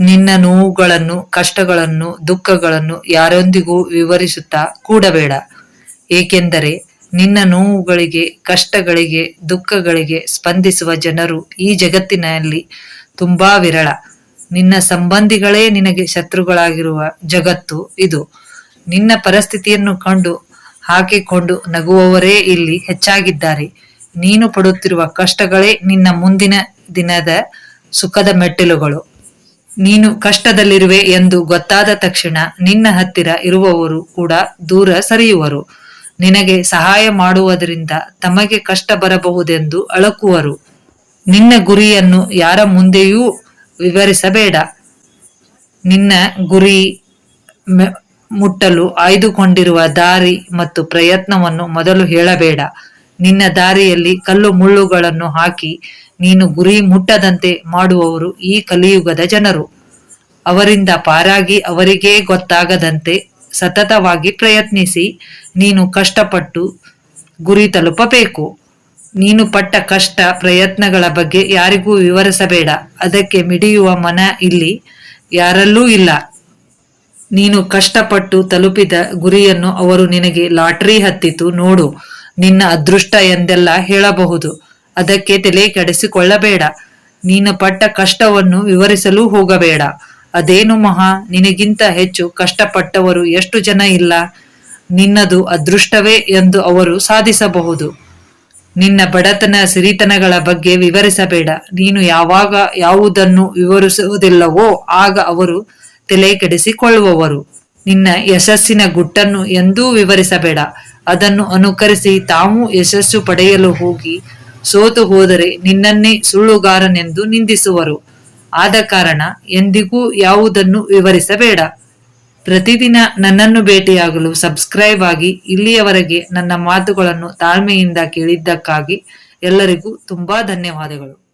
ನಿನ್ನ ನೋವುಗಳನ್ನು, ಕಷ್ಟಗಳನ್ನು, ದುಃಖಗಳನ್ನು ಯಾರೊಂದಿಗೂ ವಿವರಿಸುತ್ತಾ ಕೂಡಬೇಡ. ಏಕೆಂದರೆ ನಿನ್ನ ನೋವುಗಳಿಗೆ, ಕಷ್ಟಗಳಿಗೆ, ದುಃಖಗಳಿಗೆ ಸ್ಪಂದಿಸುವ ಜನರು ಈ ಜಗತ್ತಿನಲ್ಲಿ ತುಂಬಾ ವಿರಳ. ನಿನ್ನ ಸಂಬಂಧಿಗಳೇ ನಿನಗೆ ಶತ್ರುಗಳಾಗಿರುವ ಜಗತ್ತು ಇದು. ನಿನ್ನ ಪರಿಸ್ಥಿತಿಯನ್ನು ಕಂಡು, ಹಾಕಿಕೊಂಡು ನಗುವವರೇ ಇಲ್ಲಿ ಹೆಚ್ಚಾಗಿದ್ದಾರೆ. ನೀನು ಪಡುತ್ತಿರುವ ಕಷ್ಟಗಳೇ ನಿನ್ನ ಮುಂದಿನ ದಿನದ ಸುಖದ ಮೆಟ್ಟಿಲುಗಳು. ನೀನು ಕಷ್ಟದಲ್ಲಿರುವೆ ಎಂದು ಗೊತ್ತಾದ ತಕ್ಷಣ ನಿನ್ನ ಹತ್ತಿರ ಇರುವವರು ಕೂಡ ದೂರ ಸರಿಯುವರು. ನಿನಗೆ ಸಹಾಯ ಮಾಡುವುದರಿಂದ ತಮಗೆ ಕಷ್ಟ ಬರಬಹುದೆಂದು ಅಳಕುವರು. ನಿನ್ನ ಗುರಿಯನ್ನು ಯಾರ ಮುಂದೆಯೂ ವಿವರಿಸಬೇಡ. ನಿನ್ನ ಗುರಿ ಮುಟ್ಟಲು ಆಯ್ದುಕೊಂಡಿರುವ ದಾರಿ ಮತ್ತು ಪ್ರಯತ್ನವನ್ನು ಮೊದಲು ಹೇಳಬೇಡ. ನಿನ್ನ ದಾರಿಯಲ್ಲಿ ಕಲ್ಲು ಮುಳ್ಳುಗಳನ್ನು ಹಾಕಿ ನೀನು ಗುರಿ ಮುಟ್ಟದಂತೆ ಮಾಡುವವರು ಈ ಕಲಿಯುಗದ ಜನರು. ಅವರಿಂದ ಪಾರಾಗಿ ಅವರಿಗೇ ಗೊತ್ತಾಗದಂತೆ ಸತತವಾಗಿ ಪ್ರಯತ್ನಿಸಿ ನೀನು ಕಷ್ಟಪಟ್ಟು ಗುರಿ ತಲುಪಬೇಕು. ನೀನು ಪಟ್ಟ ಕಷ್ಟ ಪ್ರಯತ್ನಗಳ ಬಗ್ಗೆ ಯಾರಿಗೂ ವಿವರಿಸಬೇಡ. ಅದಕ್ಕೆ ಮಿಡಿಯುವ ಮನ ಇಲ್ಲಿ ಯಾರಲ್ಲೂ ಇಲ್ಲ. ನೀನು ಕಷ್ಟಪಟ್ಟು ತಲುಪಿದ ಗುರಿಯನ್ನು ಅವರು ನಿನಗೆ ಲಾಟರಿ ಹತ್ತಿತು ನೋಡು. ನಿನ್ನ ಅದೃಷ್ಟ ಎಂದೆಲ್ಲ ಹೇಳಬಹುದು. ಅದಕ್ಕೆ ತಲೆ ಕೆಡಿಸಿಕೊಳ್ಳಬೇಡ. ನೀನು ಪಟ್ಟ ಕಷ್ಟವನ್ನು ವಿವರಿಸಲು ಹೋಗಬೇಡ. ಅದೇನು ಮಹಾ, ನಿನಗಿಂತ ಹೆಚ್ಚು ಕಷ್ಟಪಟ್ಟವರು ಎಷ್ಟು ಜನ ಇಲ್ಲ? ನಿನ್ನದು ಅದೃಷ್ಟವೇ ಎಂದು ಅವರು ಸಾಧಿಸಬಹುದು. ನಿನ್ನ ಬಡತನ ಸಿರಿತನಗಳ ಬಗ್ಗೆ ವಿವರಿಸಬೇಡ. ನೀನು ಯಾವಾಗ ಯಾವುದನ್ನು ವಿವರಿಸುವುದಿಲ್ಲವೋ ಆಗ ಅವರು ತಲೆ ಕೆಡಿಸಿಕೊಳ್ಳುವವರು. ನಿನ್ನ ಯಶಸ್ಸಿನ ಗುಟ್ಟನ್ನು ಎಂದೂ ವಿವರಿಸಬೇಡ. ಅದನ್ನು ಅನುಕರಿಸಿ ತಾವು ಯಶಸ್ಸು ಪಡೆಯಲು ಹೋಗಿ ಸೋತು ಹೋದರೆ ನಿನ್ನನ್ನೇ ಸುಳ್ಳುಗಾರನೆಂದು ನಿಂದಿಸುವರು. ಆದ ಕಾರಣ ಎಂದಿಗೂ ಯಾವುದನ್ನು ವಿವರಿಸಬೇಡ. ಪ್ರತಿದಿನ ನನ್ನನ್ನು ಭೇಟಿಯಾಗಲು ಸಬ್ಸ್ಕ್ರೈಬ್ ಆಗಿ ಇಲ್ಲಿಯವರೆಗೆ ನನ್ನ ಮಾತುಗಳನ್ನು ತಾಳ್ಮೆಯಿಂದ ಕೇಳಿದ್ದಕ್ಕಾಗಿ ಎಲ್ಲರಿಗೂ ತುಂಬಾ ಧನ್ಯವಾದಗಳು.